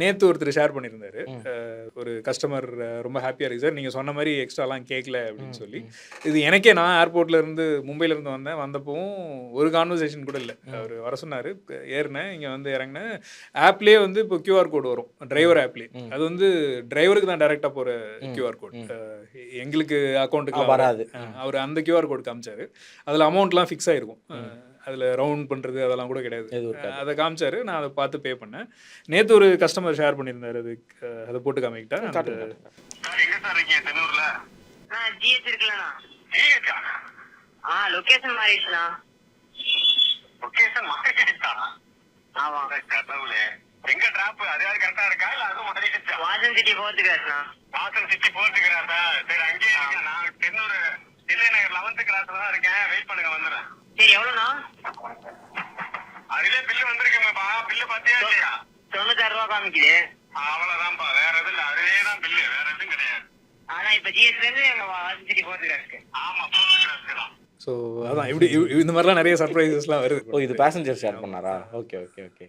நேற்று ஒருத்தர் ஷேர் பண்ணியிருந்தாரு. ஒரு கஸ்டமர் ரொம்ப ஹாப்பியாக இருக்கு சார். நீங்கள் சொன்ன மாதிரி எக்ஸ்ட்ராலாம் கேட்கல அப்படின்னு சொல்லி. இது எனக்கே நான் ஏர்போர்ட்ல இருந்து மும்பைல இருந்து வந்தேன். வந்தப்பவும் ஒரு கான்வர்சேஷன் கூட இல்லை. அவர் வர சொன்னார். ஏறினேன் இங்கே வந்து இறங்கினேன். ஆப்லேயே வந்து இப்போ கியூஆர் கோடு வரும். டிரைவர் ஆப்லேயே அது வந்து டிரைவருக்கு தான் டைரெக்டாக போகிற கியூஆர் கோட் எங்களுக்கு அக்கௌண்ட்டுக்கு வராது. அவர் அந்த கியூஆர் கோடு காமிச்சாரு. அதில் அமௌண்ட்லாம் ஃபிக்ஸ் ஆயிருக்கும். அதில் ரவுண்ட் பண்ணுறது அதெல்லாம் கூட கிடையாது. அதை காமிச்சாரு. நான் அதை பார்த்து பே பண்ணேன். நேற்று ஒரு கஸ்டமர் ஷேர் பண்ணியிருந்தாரு. அது அதை போட்டு காமிக்கிட்டேன் எங்க டிராப் அதையாவது கரெக்டா இருக்கா? இல்ல அதுவும் மாறிடுச்சா? Vasan city Vasal city sir சரி எவ்வளோண்ணா? அதுலயே பில்லு வந்திருக்குங்கப்பா பில்லு பாத்தியா இல்லையா? தொண்ணூத்தாறு ரூபா காமிக்குது அவ்வளவுதான்ப்பா. வேற எதுவும் இல்ல. அதுவே தான் பில்லு வேற எதுவும் கிடையாது. ஆனா இப்ப ஜிஎஸ்லேருந்து எங்க வாசன் சிட்டி போகிறதுக்கு இருக்கு ஆமா போட்டு கிளாஸ் தான். ஸோ அதான் இப்படி இந்த மாதிரிலாம் நிறைய சர்ப்ரைசஸ்லாம் வருது. ஓ இது பேசஞ்சர் ஷேர் பண்ணாரா? Okay okay okay.